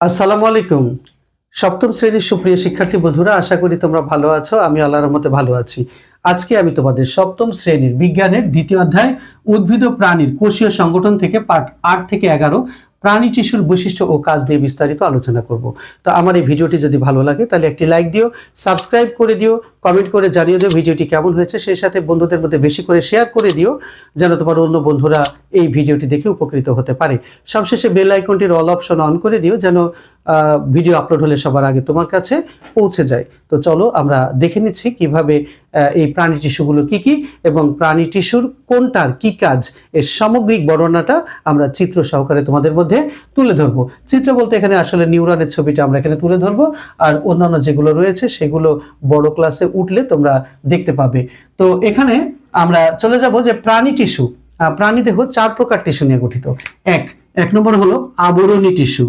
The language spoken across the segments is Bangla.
আসসালামু আলাইকুম। সপ্তম শ্রেণির সুপ্রিয় শিক্ষার্থী বন্ধুরা, আশা করি তোমরা ভালো আছো, আমি আল্লাহর রহমতে ভালো আছি। আজকে আমি তোমাদের সপ্তম শ্রেণির বিজ্ঞানের দ্বিতীয় অধ্যায়, উদ্ভিদ ও প্রাণীর কোষীয় সংগঠন থেকে পাঠ আট থেকে এগারো, প্রাণী, টিস্যুর বৈশিষ্ট্য ও কাজ দিয়ে বিস্তারিত আলোচনা করব। তো আমার এই ভিডিওটি যদি ভালো লাগে, তাহলে একটি লাইক দিও, সাবস্ক্রাইব করে দিও, কমেন্ট করে জানিয়ে দিও ভিডিওটি কেমন হয়েছে, সেই সাথে বন্ধুদের মধ্যে বেশি করে শেয়ার করে দিও, যেন তোমার অন্য বন্ধুরা এই ভিডিওটি দেখে উপকৃত হতে পারে। সবশেষে বেল আইকনটির অল অপশন অন করে দিও যেন ভিডিও আপলোড হলে সবার আগে তোমার কাছে পৌঁছে যায়। তো চলো আমরা দেখে নিচ্ছি কীভাবে এই প্রাণী টিস্যুগুলো কি কি এবং প্রাণী টিস্যুর কোনটার কি কাজ, এর সামগ্রিক বর্ণনাটা আমরা চিত্র সহকারে তোমাদের মধ্যে তুলে ধরবো। চিত্র বলতে এখানে আসলে নিউরনের ছবিটা আমরা এখানে তুলে ধরবো। আর অন্যান্য যেগুলো রয়েছে সেগুলো বড় ক্লাসে উঠলে তোমরা দেখতে পাবে। তো এখানে আমরা চলে যাব যে প্রাণী টিস্যু আহ, প্রাণী দেহ চার প্রকার টিস্যু নিয়ে গঠিত। এক এক নম্বর হলো আবরণী টিস্যু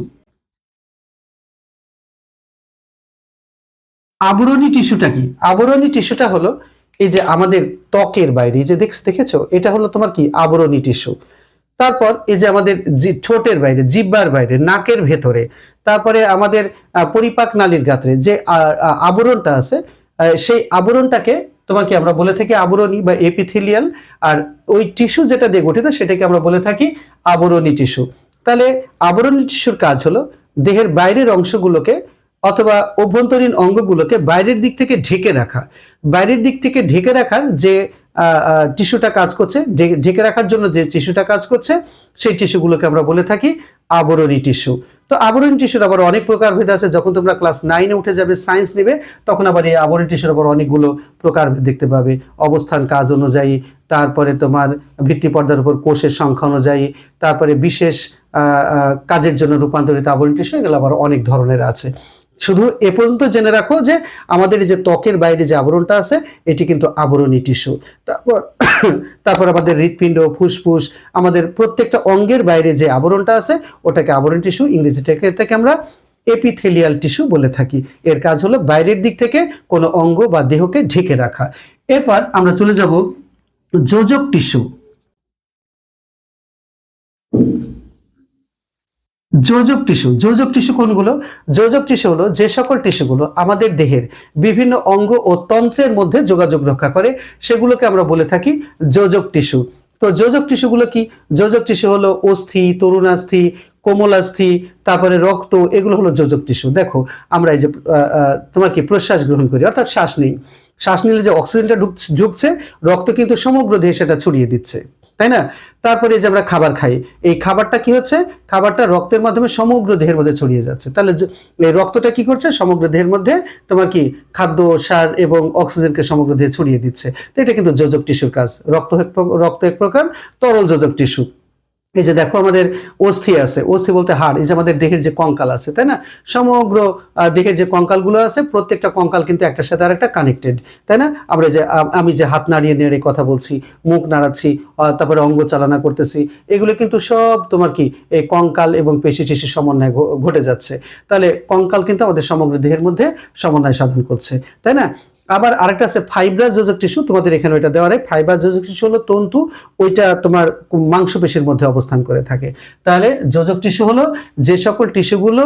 আবরণী টিস্যুটা কি? আবরণী টিস্যুটা হলো এই যে আমাদের ত্বকের বাইরে যে দেখ দেখেছ? এটা হলো তোমার কি? আবরণী টিস্যু তারপর এই যে আমাদের ঠোঁটের বাইরে জিব্বার বাইরে নাকের ভেতরে তারপরে আমাদের পরিপাক নালীর গাত্রে যে আবরণটা আছে সেই আবরণটাকে তোমার কি আমরা বলে থাকি আবরণী বা এপিথিলিয়াল আর ওই টিস্যু যেটা দিয়ে গঠিত সেটাকে আমরা বলে থাকি আবরণী টিস্যু তাহলে আবরণী টিস্যুর কাজ হলো দেহের বাইরের অংশগুলোকে অথবা অভ্যন্তরীণ অঙ্গগুলোকে বাইরের দিক থেকে ঢেকে রাখা। বাইরের দিক থেকে ঢেকে রাখার যে টিস্যুটা কাজ করছে ঢেকে রাখার জন্য যে টিস্যুটা কাজ করছে, সেই টিস্যুগুলোকে আমরা বলে থাকি আবরণী টিস্যু তো আবরণ টিস্যুর আবার অনেক প্রকার ভেদ আছে। যখন তোমরা ক্লাস নাইনে উঠে যাবে সায়েন্স নেবে, তখন আবার এই আবরণ টিস্যুর আবার অনেকগুলো প্রকার দেখতে পাবে। অবস্থান, কাজ অনুযায়ী, তারপরে তোমার ভিত্তি পর্দার উপর কোষের সংখ্যা অনুযায়ী, তারপরে বিশেষ কাজের জন্য রূপান্তরিত আবরণ টিস্যু এগুলো আবার অনেক ধরনের আছে। শুধু এ পর্যন্ত জেনে রাখো যে আমাদের যে ত্বকের বাইরে যে আবরণটা আছে, এটি কিন্তু আবরণী টিস্যু। তারপর তারপর আমাদের হৃৎপিণ্ড, ফুসফুস, আমাদের প্রত্যেকটা অঙ্গের বাইরে যে আবরণটা আছে, ওটাকে আবরণ টিস্যু ইংরেজিটাকে থেকে আমরা এপিথেলিয়াল টিস্যু বলে থাকি। এর কাজ হলো বাইরের দিক থেকে কোনো অঙ্গ বা দেহকে ঢেকে রাখা। এরপর আমরা চলে যাব যোজক টিস্যু। যোজক টিস্যু। যোজক টিস্যু কোনগুলো? যোজক টিস্যু হলো যে সকল টিস্যুগুলো আমাদের দেহের বিভিন্ন অঙ্গ ও তন্ত্রের মধ্যে যোগাযোগ রক্ষা করে, সেগুলোকে আমরা বলে থাকি যোজক টিস্যু। তো যোজক টিস্যুগুলো কি? যোজক টিস্যু হলো অস্থি, তরুণাস্থি, কোমলাস্থি, তারপরে রক্ত, এগুলো হলো যোজক টিস্যু। দেখো, আমরা এই যে তোমার কি প্রশ্বাস গ্রহণ করি, অর্থাৎ শ্বাস নেই। শ্বাস নিলে যে অক্সিজেনটা ঢুক- ঢুকছে, রক্ত কিন্তু সমগ্র দেহে সেটা ছড়িয়ে দিচ্ছে। তাই না? তারপরে যে আমরা খাবার খাই, এই খাবারটা কি হচ্ছে? খাবারটা রক্তের মাধ্যমে সমগ্র দেহের মধ্যে ছড়িয়ে যাচ্ছে। তাহলে এই রক্তটা কি করছে? সমগ্র দেহের মধ্যে তোমার কি খাদ্য, সার এবং অক্সিজেনকে সমগ্র দেহে ছড়িয়ে দিচ্ছে। তো এটা কিন্তু যোজক টিস্যুর কাজ। রক্ত রক্ত এক প্রকার, তরল যোজক টিস্যু। এই যে দেখো আমাদের অস্থি আছে, অস্থি বলতে হাড়, এই যে আমাদের দেহের যে কঙ্কাল আছে, তাই না? সমগ্র দেহের যে কঙ্কালগুলো আছে, প্রত্যেকটা কঙ্কাল কিন্তু একটার সাথে আর একটা কানেক্টেড তাই না? আমরা যে আমি যে হাত নাড়িয়ে নেড়ে কথা বলছি, মুখ নাড়াচ্ছি তারপরে অঙ্গ চালনা করতেছি, এগুলো কিন্তু সব তোমার কি, এই কঙ্কাল এবং পেশি টিসির সমন্বয় ঘটে যাচ্ছে। তাহলে কঙ্কাল কিন্তু আমাদের সমগ্র দেহের মধ্যে সমন্বয় সাধন করছে, তাই না? আবার আরেকটা আছে ফাইব্রাস যোজক টিস্যু তোমাদের এখানে ওইটা দেওয়া নেই। ফাইব্রাস যোজক টিস্যু হলো তন্তু, ওইটা তোমার মাংসপেশির মধ্যে অবস্থান করে থাকে। তাহলে যোজক টিস্যু হলো যে সকল টিস্যুগুলো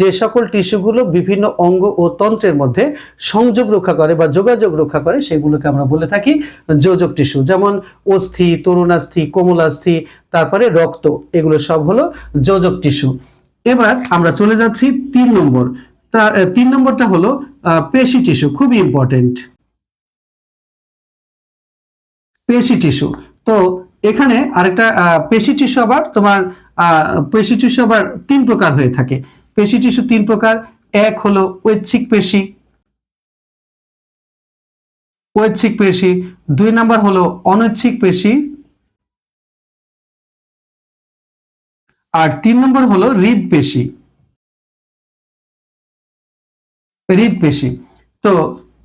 যে সকল টিস্যুগুলো বিভিন্ন অঙ্গ ও তন্ত্রের মধ্যে সংযোগ রক্ষা করে বা যোগাযোগ রক্ষা করে, সেগুলোকে আমরা বলে থাকি যোজক টিস্যু যেমন অস্থি, তরুণাস্থি, কোমলাস্থি, তারপরে রক্ত, এগুলো সব হলো যোজক টিস্যু এবার আমরা চলে যাচ্ছি তিন নম্বর। তার তিন নম্বরটা হলো পেশি টিস্যু, খুবই ইম্পর্টেন্ট পেশি টিস্যু। তো এখানে আরেকটা পেশি টিস্যু আবার তোমার পেশি টিস্যু আবার তিন প্রকার হয়ে থাকে। পেশি টিস্যু তিন প্রকার। এক হলো ঐচ্ছিক পেশি। ঐচ্ছিক পেশি। দুই নাম্বার হলো অনৈচ্ছিক পেশি। আর তিন নম্বর হলো হৃদপেশি। হৃদপেশি তো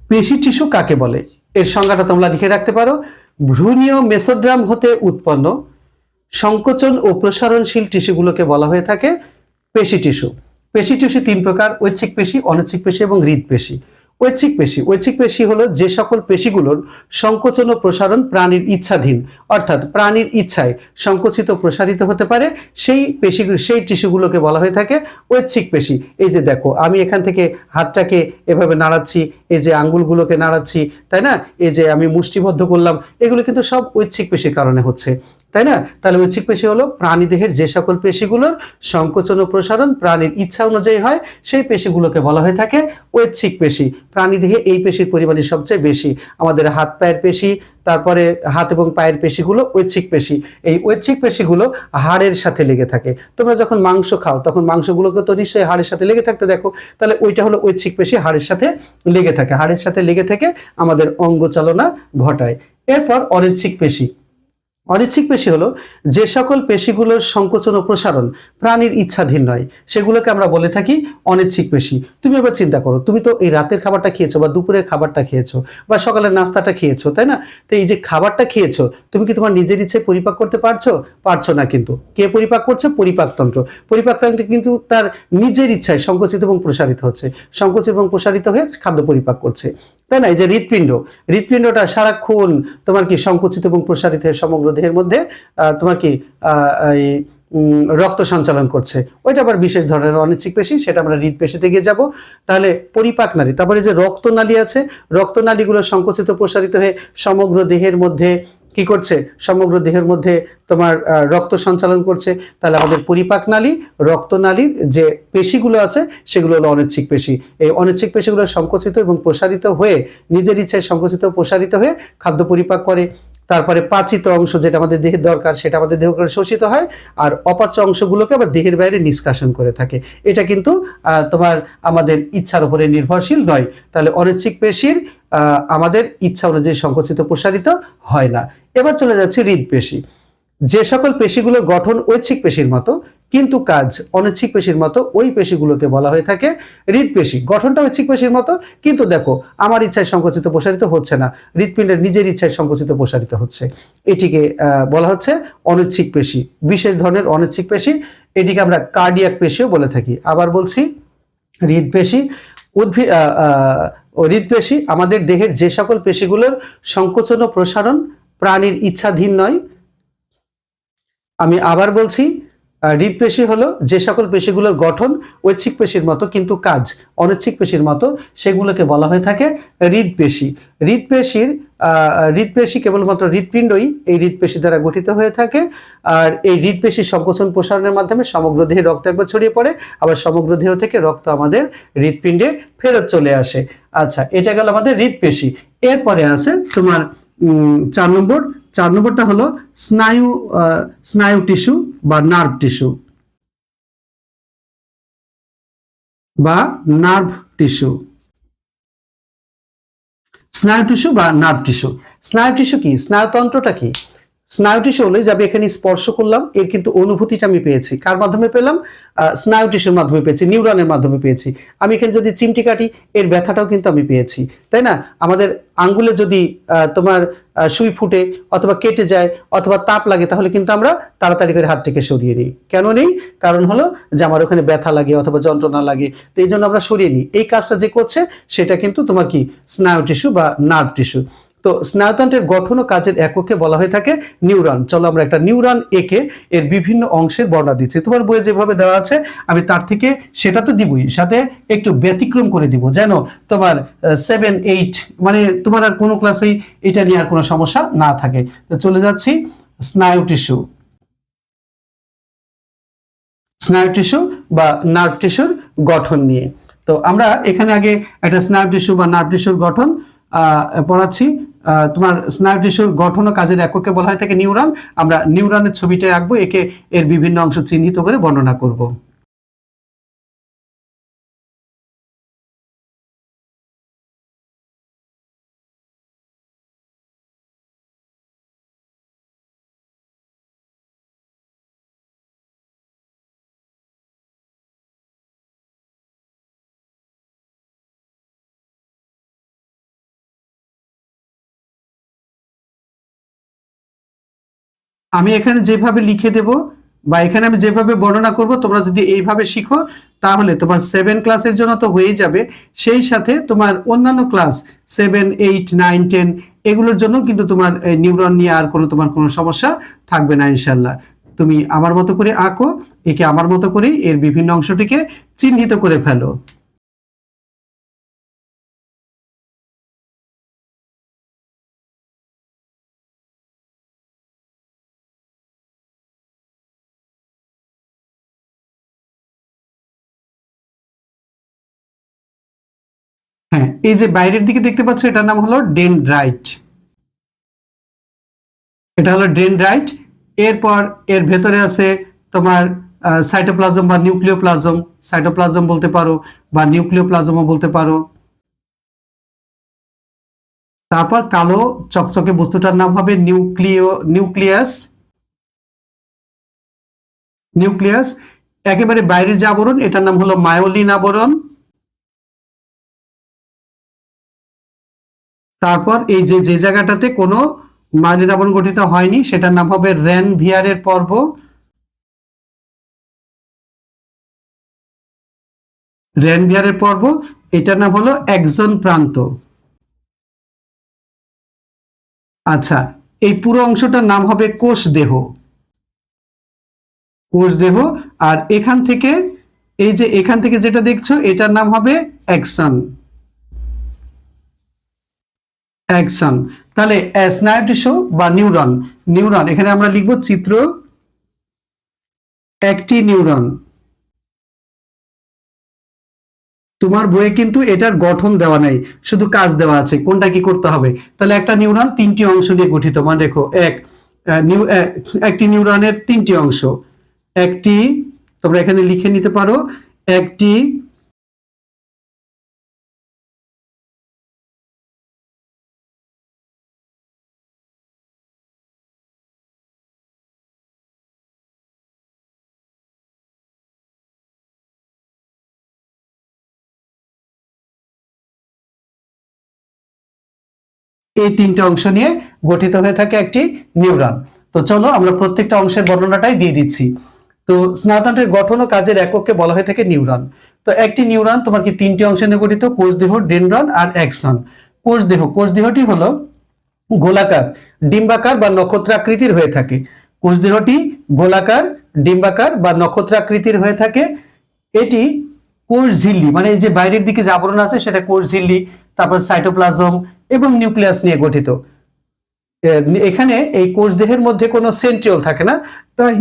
পেশি টিস্যু কাকে বলে? এর সংজ্ঞাটা তোমরা লিখে রাখতে পারো। ভ্রূণীয় মেসোড্রাম হতে উৎপন্ন, সংকোচন ও প্রসারণশীল টিস্যুগুলোকে বলা হয়ে থাকে পেশি টিস্যু। পেশি টিস্যু তিন প্রকার, ঐচ্ছিক পেশি, অনৈচ্ছিক পেশি এবং হৃদপেশি ঐচ্ছিক পেশি। ঐচ্ছিক পেশি হলো যে সকল পেশিগুলোর সংকোচন ও প্রসারণ প্রাণীর ইচ্ছাধীন, অর্থাৎ প্রাণীর ইচ্ছায় সংকুচিত প্রসারিত হতে পারে। সেই পেশিগুলো, সেই টিস্যুগুলোকে বলা হয়ে থাকে ঐচ্ছিক পেশি। এই যে দেখো, আমি এখান থেকে হাতটাকে এভাবে নাড়াচ্ছি, এই যে আঙ্গুলগুলোকে নাড়াচ্ছি, তাই না? এই যে আমি মুষ্টিবদ্ধ করলাম, এগুলো কিন্তু সব ঐচ্ছিক পেশির কারণে হচ্ছে। তাই না? তাহলে ঐচ্ছিক পেশি হলো প্রাণীদেহের যে সকল পেশিগুলোর সংকোচন ও প্রসারণ, প্রাণীর ইচ্ছা অনুযায়ী হয়, সেই পেশিগুলোকে বলা হয়ে থাকে ঐচ্ছিক পেশি। প্রাণীদেহে এই পেশির পরিমাণই সবচেয়ে বেশি। আমাদের হাত পায়ের পেশি, তারপরে হাত এবং পায়ের পেশিগুলো ঐচ্ছিক পেশি। এই ঐচ্ছিক পেশিগুলো হাড়ের সাথে লেগে থাকে। তোমরা যখন মাংস খাও, তখন মাংসগুলোকে তো নিশ্চয়ই হাড়ের সাথে লেগে থাকতে দেখো। তাহলে ওইটা হলো ঐচ্ছিক পেশি, হাড়ের সাথে লেগে থাকে। হাড়ের সাথে লেগে থেকে আমাদের অঙ্গ চালনা ঘটায়। এরপর অনিচ্ছিক পেশি। অনিচ্ছিক পেশি হলো যে সকল পেশিগুলোর সংকোচন ও প্রসারণ প্রাণীর ইচ্ছাধীন নয়, সেগুলোকে আমরা বলে থাকি অনিচ্ছিক পেশি। তুমি এবার চিন্তা করো, তুমি তো এই রাতের খাবারটা খেয়েছো বা দুপুরের খাবারটা খেয়েছো বা সকালের নাস্তাটা খেয়েছো, তাই না? তো এই যে খাবারটা খেয়েছো, তুমি কি তোমার নিজের ইচ্ছে পরিপাক করতে পারছ? পারছ না কিন্তু। কে পরিপাক করছে? পরিপাকতন্ত্র। পরিপাকতন্ত্র কিন্তু তার নিজের ইচ্ছায় সংকুচিত এবং প্রসারিত হচ্ছে। সংকুচিত এবং প্রসারিত হয়ে খাদ্য পরিপাক করছে। তাই না? এই যে হৃৎপিণ্ড, হৃৎপিণ্ডটা সারাক্ষণ তোমার কি সংকুচিত এবং প্রসারিত হয়ে সমগ্র দেহের মধ্যে তোমার কি এই রক্ত সঞ্চালন করছে। ওইটা আবার বিশেষ ধরনের অনিচ্ছিক পেশি, সেটা আমরা হৃদপেশিতে গিয়ে যাব। তাহলে পরিপাক নালী, তারপরে যে রক্তনালী আছে, রক্তনালীগুলো সংকুচিত প্রসারিত হয়ে সমগ্র দেহের মধ্যে কি করছে? সমগ্র দেহের মধ্যে তোমার রক্ত সঞ্চালন করছে। তাহলে আমাদের পরিপাক নালী রক্তনালীর যে পেশিগুলো আছে, সেগুলো হলো অনিচ্ছিক পেশি। এই অনিচ্ছিক পেশিগুলো সংকুচিত এবং প্রসারিত হয়ে, নিজের ইচ্ছায় সংকুচিত প্রসারিত হয়ে খাদ্য পরিপাক করে। তারপরে পাচিত অংশ যেটা আমাদের দেহের দরকার, সেটা আমাদের দেহ করে শোষিত হয়, আর অপাচ্য অংশগুলোকে আবার দেহের বাইরে নিষ্কাশন করে থাকে। এটা কিন্তু তোমার আমাদের ইচ্ছার উপরে নির্ভরশীল নয়। তাহলে অনৈচ্ছিক পেশির আমাদের ইচ্ছা অনুযায়ী সংকুচিত, প্রসারিত হয় না। এবার চলে যাচ্ছে হৃদপেশি। যে সকল পেশিগুলোর গঠন ঐচ্ছিক পেশির মতো, কিন্তু কাজ অনিচ্ছিক পেশির মতো, ওই পেশিগুলোকে বলা হয়ে থাকে হৃদপেশি গঠনটা ঐচ্ছিক পেশির মতো, কিন্তু দেখো, আমার ইচ্ছায় সংকুচিত প্রসারিত হচ্ছে না হৃদপিণ্ডের নিজের ইচ্ছায় সংকুচিত প্রসারিত হচ্ছে। এটিকে বলা হচ্ছে অনিচ্ছিক পেশি। বিশেষ ধরনের অনিচ্ছিক পেশি, এটিকে আমরা কার্ডিয়াক পেশিও বলে থাকি। আবার বলছি হৃদপেশি উদ্ভিদ হৃদপেশি আমাদের দেহের যে সকল পেশিগুলোর সংকোচন ও প্রসারণ প্রাণীর ইচ্ছাধীন নয় আমি আবার বলছি হৃদপেশি হলো যে সকল পেশিগুলোর গঠন ঐচ্ছিক পেশির মতো কিন্তু কাজ অনৈচ্ছিক পেশির মতো সেগুলোকে বলা হয়ে থাকে হৃদপেশি হৃদপেশির আহ, হৃদপেশি কেবলমাত্র হৃদপিণ্ডই এই হৃদপেশি দ্বারা গঠিত হয়ে থাকে। আর এই হৃদপেশির সংকোচন প্রসারণের মাধ্যমে সমগ্র দেহে রক্ত একবার ছড়িয়ে পড়ে আবার সমগ্র দেহ থেকে রক্ত আমাদের হৃদপিণ্ডে ফেরত চলে আসে। আচ্ছা এটা গেল আমাদের হৃদপেশি এরপরে আছে তোমার চার নম্বর চার নম্বরটা হলো স্নায়ু স্নায়ু টিস্যু বা নার্ভ টিস্যু। বা নার্ভ টিস্যু। স্নায়ু টিস্যু বা নার্ভ টিস্যু। স্নায়ু টিস্যু কি? স্নায়ুতন্ত্রটা কি? স্নায়ু টিস্যু হলে যে আমি এখানে স্পর্শ করলাম, এর কিন্তু অনুভূতিটা আমি পেয়েছি। কার মাধ্যমে পেলাম? স্নায়ু টিস্যুর মাধ্যমে পেয়েছি, নিউরনের মাধ্যমে পেয়েছি। আমি এখানে যদি চিমটি কাটি, এর ব্যথাটাও কিন্তু আমি পেয়েছি। তাই না? আমাদের আঙ্গুলে যদি তোমার সুই ফুটে অথবা কেটে যায় অথবা তাপ লাগে, তাহলে কিন্তু আমরা তাড়াতাড়ি করে হাত থেকে সরিয়ে নিই। কেন নেই? কারণ হলো যে আমার ওখানে ব্যথা লাগে অথবা যন্ত্রণা লাগে, তো এই জন্য আমরা সরিয়ে নিই। এই কাজটা যে করছে, সেটা কিন্তু তোমার কি? স্নায়ু টিস্যু বা নার্ভ টিস্যু। তো স্নায়ুতন্ত্রের গঠন ও কাজের এককে বলা হয়ে থাকে নিউরন। চলো আমরা একটা নিউরন একে এর বিভিন্ন অংশের বর্ণনা দিচ্ছি। তোমার বইয়ে যেভাবে দেওয়া আছে, আমি তার থেকে সেটা তো দিবই। সাথে একটু ব্যতিক্রম করে দিব। যেন তোমার সেভেন এইট মানে তোমার আর কোনো ক্লাসেই এটা নিয়ে আর কোনো সমস্যা না থাকে। তো চলে যাচ্ছি স্নায়ু টিস্যু স্নায়ু টিস্যু বা নার্ভ টিস্যুর গঠন নিয়ে। তো আমরা এখানে আগে একটা স্নায়ু টিস্যু বা নার্ভ টিস্যুর গঠন পড়াচ্ছি। তোমার স্নায়ু টিস্যুর গঠন ও কাজের এককে বলা হয় থাকে নিউরন। আমরা নিউরনের ছবিটা আঁকবো, একে এর বিভিন্ন অংশ চিহ্নিত করে বর্ণনা করব। আমি এখানে যেভাবে লিখে দেব বা এখানে আমি যেভাবে বর্ণনা করব, তোমরা যদি এইভাবে শিখো, তাহলে তোমার সেভেন ক্লাসের জন্য তো হয়েই যাবে। সেই সাথে তোমার অন্যান্য class seven eight nine ten এগুলোর জন্য কিন্তু তোমার নিউরন নিয়ে আর কোনো তোমার কোনো সমস্যা থাকবে না ইনশাল্লাহ তুমি আমার মতো করে আঁকো, একে আমার মতো করে এর বিভিন্ন অংশটিকে চিহ্নিত করে ফেলো। হ্যাঁ এই যে বাইরের দিকে দেখতে পাচ্ছ, এটার নাম হলো ডেনড্রাইট। এটা হলো ডেনড্রাইট। এরপর এর ভেতরে আছে তোমার সাইটোপ্লাজম বা নিউক্লিওপ্লাজম সাইটোপ্লাজম বলতে পারো বা নিউক্লিওপ্লাজমও বলতে পারো। তারপর কালো চকচকে বস্তুটার নাম হবে নিউক্লিও নিউক্লিয়াস নিউক্লিয়াস একেবারে বাইরের যে আবরণ, এটার নাম হলো মায়োলিন আবরণ। তারপর এই যে যে জায়গাটাতে কোনো মালিন আবরণ গঠিত হয়নি, সেটার নাম হবে রেন ভিয়ারের পর্ব। রেন ভিয়ারের পর্ব, এটার নাম হলো একজন প্রান্ত। আচ্ছা এই পুরো অংশটার নাম হবে কোষ দেহ। কোষ দেহ, আর এখান থেকে, এই যে এখান থেকে যেটা দেখছ, এটার নাম হবে অ্যাকশন অ্যাকশন তাহলে স্নায়ু টিস্যু বা নিউরন নিউরন এখানে আমরা লিখব চিত্র একটি নিউরন তোমার বইয়ে কিন্তু এটার গঠন দেওয়া নাই, শুধু কাজ দেওয়া আছে, কোনটা কি করতে হবে? তাহলে একটা নিউরন তিনটি অংশ দিয়ে গঠিত মানে রেখো এক একটি নিউরনের তিনটি অংশ। একটি, তোমরা এখানে লিখে নিতে পারো, একটি এই তিনটে অংশ নিয়ে গঠিত হয়ে থাকে একটি নিউরন। তো চলো আমরা প্রত্যেকটা অংশের বর্ণনাটাই দিয়ে দিচ্ছি। তো স্নায়ুতন্ত্রের গঠন ও কাজের একককে বলা হয়ে থাকে নিউরন। তো একটি নিউরন তোমার কি তিনটি অংশে নিয়ে গঠিত? কোষ দেহ ডেনড্রন আর অ্যাক্সন কোষ দেহ কোষ দেহটি হলো গোলাকার, ডিম্বাকার বা নক্ষত্রাকৃতির হয়ে থাকে। কোষ দেহটি গোলাকার, ডিম্বাকার বা নক্ষত্রাকৃতির হয়ে থাকে। এটি কোষ ঝিল্লি মানে এই যে বাইরের দিকে যে আবরণ আছে সেটা কোষ ঝিল্লি, তারপর সাইটোপ্লাজম এবং নিউক্লিয়াস নিয়ে গঠিত। এখানে এই কোষ দেহের মধ্যে কোনো সেন্ট্রিওল থাকে না, তাই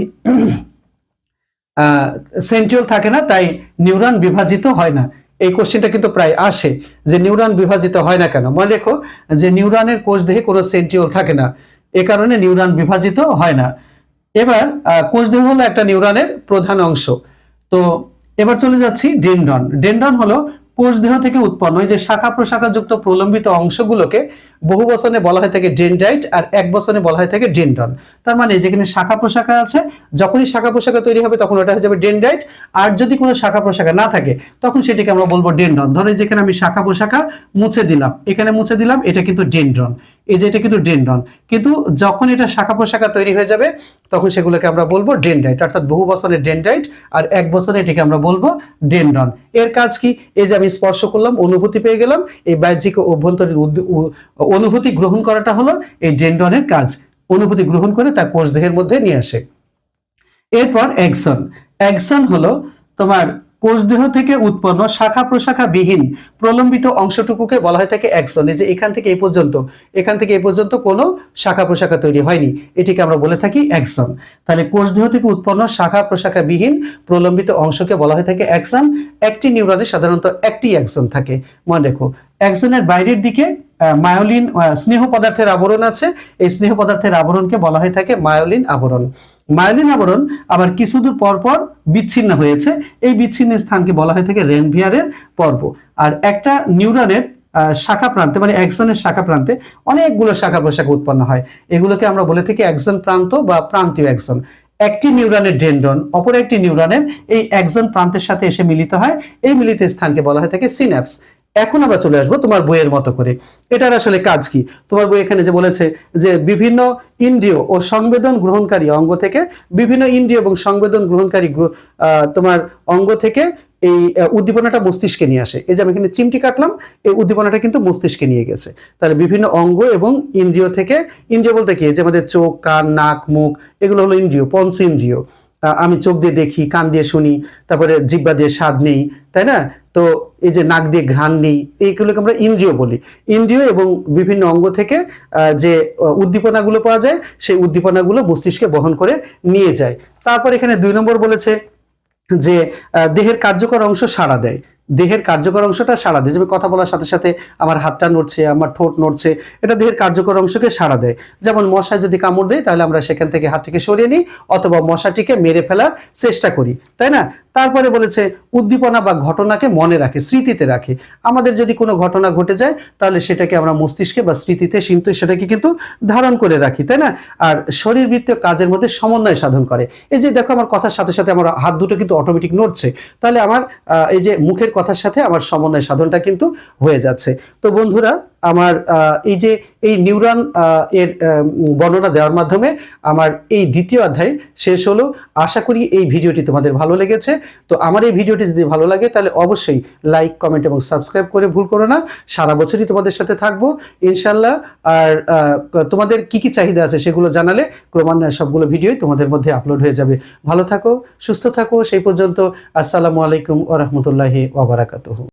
সেন্ট্রিওল থাকে না, তাই নিউরন বিভাজিত হয় না। এই কোশ্চেনটা কিন্তু প্রায় আসে, যে নিউরন বিভাজিত হয় না কেন? মনে রেখো যে নিউরনের কোষ দেহে কোনো সেন্ট্রিওল থাকে না, এ কারণে নিউরন বিভাজিত হয় না। এবার কোষ দেহ হলো একটা নিউরনের প্রধান অংশ। তো, এবার চলে যাচ্ছি ডেন্ড্রন ডেন্ড্রন হলো কোষ দেহ থেকে উৎপন্ন। এই যে শাখা প্রশাখা যুক্ত প্রলম্বিত অংশগুলোকে বহু বছরে বলা হয়ে থাকে ডেন্ডাইট আর এক বছরে বলা হয়ে থাকে ডেন্ডন তার মানে যেখানে শাখা প্রশাখা আছে, যখনই শাখা প্রশাখা তৈরি হবে তখন ওটা হয়ে যাবে ডেন্ডাইট আর যদি কোনো শাখা প্রশাখা না থাকে, তখন সেটিকে আমরা বলব ডেন্ডন ধরো যেখানে আমি শাখা প্রশাখা মুছে দিলাম। এখানে মুছে দিলাম, এটা কিন্তু ডেন্ড্রন। এই যে এটা কিন্তু ডেন্ড্রন কিন্তু যখন এটা শাখা প্রশাখা তৈরি হয়ে যাবে, তখন সেগুলোকে আমরা বলব ডেন্ড্রাইট অর্থাৎ বহু বছরের ডেন্ড্রাইট আর এক বছরে এটাকে আমরা বলব ডেন্ড্রন এর কাজ কি? এই যে আমি স্পর্শ করলাম, অনুভূতি পেয়ে গেলাম, এই বাহ্যিক অভ্যন্তরীণ অনুভূতি গ্রহণ করাটা হলো এই ডেন্ড্রনের কাজ। অনুভূতি গ্রহণ করে তা কোষ দেহের মধ্যে নিয়ে আসে। এরপর অ্যাকশন। অ্যাকশন হলো তোমার কোষদেহ থেকে উৎপন্ন শাখা প্রশাখা বিহীন প্রলম্বিত অংশটুকুকে বলা হয় থাকে অ্যাকশন এই যে এখান থেকে এই পর্যন্ত, এখান থেকে এই পর্যন্ত কোনো শাখা প্রশাখা তৈরি হয়নি। এটিকে আমরা বলে থাকি অ্যাকশন তাহলে কোষদেহ থেকে উৎপন্ন শাখা প্রশাখা বিহীন প্রলম্বিত অংশকে বলা হয় থাকে অ্যাকশন একটি নিউরনে সাধারণত একটি অ্যাকশন থাকে। মনে রেখো অ্যাকশনের বাইরের দিকে মায়োলিন স্নেহ পদার্থের আবরণ আছে। এই স্নেহ পদার্থের আবরণকে বলা হয়ে থাকে মায়োলিন আবরণ। মায়োলিন আবরণ আবার কিছুদূর পর পর বিচ্ছিন্ন হয়েছে। এই বিচ্ছিন্ন স্থানকে বলা হয়ে থাকে রেনভিয়ারের পর্ব। আর একটা নিউরনের শাখা প্রান্তে মানে একজনের শাখা প্রান্তে অনেকগুলো শাখা প্রশাখা উৎপন্ন হয়। এগুলোকে আমরা বলে থাকি একজন প্রান্ত বা প্রান্তীয় একজন। একটি নিউরনের ডেন্ড্রন, অপর একটি নিউরনের এই একজন প্রান্তের সাথে এসে মিলিত হয়। এই মিলিত স্থানকে বলা হয় থাকে সিন্যাপস। এখন আমরা চলে আসব তোমার বইয়ের মতো করে। এটার আসলে কাজ কি? তোমার বই এখানে যে বলেছে যে বিভিন্ন ইন্দ্রিয় ও সংবেদন গ্রহণকারী অঙ্গ থেকে বিভিন্ন ইন্দ্রিয় এবং সংবেদন গ্রহণকারী তোমার অঙ্গ থেকে এই উদ্দীপনাটা মস্তিষ্কে নিয়ে আসে। এই যে আমি এখানে চিমটি কাটলাম, এই উদ্দীপনাটা কিন্তু মস্তিষ্কে নিয়ে গেছে। তাহলে বিভিন্ন অঙ্গ এবং ইন্দ্রিয় থেকে, ইন্দ্রিয় বলতে কি? যে আমাদের চোখ, কান, নাক, মুখ, এগুলো হলো ইন্দ্রিয়, পঞ্চ ইন্দ্রিয়। আমি চোখ দিয়ে দেখি, কান দিয়ে শুনি, তারপরে জিব্বা দিয়ে স্বাদ নেই, তাই না? তো এই যে নাক দিয়ে ঘ্রাণ নেই, এইগুলোকে আমরা ইন্দ্রিয় বলি। ইন্দ্রিয় এবং বিভিন্ন অঙ্গ থেকে যে উদ্দীপনাগুলো পাওয়া যায়, সেই উদ্দীপনাগুলো মস্তিষ্কে বহন করে নিয়ে যায়। তারপর এখানে দুই নম্বর বলেছে যে দেহের কার্যকর অংশ সাড়া দেয়। দেহের কার্যকর অংশটা সাড়া দেয়। যেমন কথা বলার সাথে সাথে আমার হাতটা নড়ছে, আমার ঠোঁট নড়ছে, এটা দেহের কার্যকর অংশকে সাড়া দেয়। যেমন মশা যদি কামড় দেয়, তাহলে আমরা সেখান থেকে হাতটিকে সরিয়ে নিই অথবা মশাটিকে মেরে ফেলার চেষ্টা করি, তাই না? তারপরে বলেছে, উদ্দীপনা বা ঘটনাকে মনে রাখে, স্মৃতিতে রাখে। আমাদের যদি কোনো ঘটনা ঘটে যায়, তাহলে সেটাকে আমরা মস্তিষ্কে বা স্মৃতিতে কিন্তু সেটাকে কিন্তু ধারণ করে রাখি, তাই না? আর শরীরবৃত্তীয় কাজের মধ্যে সমন্বয় সাধন করে। এই যে দেখো, আমার কথার সাথে সাথে আমার হাত দুটো কিন্তু অটোমেটিক নড়ছে। তাহলে আমার এই যে মুখের কথার সাথে আমার সমন্বয় সাধনটা কিন্তু হয়ে যাচ্ছে। তো বন্ধুরা আমার এই যে এই নিউরন এর বর্ণনা দেওয়ার মাধ্যমে আমার এই দ্বিতীয় অধ্যায় শেষ হলো। আশা করি এই ভিডিওটি তোমাদের ভালো লেগেছে। তো আমার এই ভিডিওটি যদি ভালো লাগে, তাহলে অবশ্যই লাইক, কমেন্ট এবং সাবস্ক্রাইব করে ভুল করো না। সারা বছরই তোমাদের সাথে থাকব ইনশাল্লাহ আর তোমাদের কি কি চাহিদা আছে সেগুলো জানালে ক্রমান্বয়ে সবগুলো ভিডিওই তোমাদের মধ্যে আপলোড হয়ে যাবে। ভালো থাকো, সুস্থ থাকো। সেই পর্যন্ত আসসালামু আলাইকুম ওরহমতুল্লাহি ওবরাকাতুহু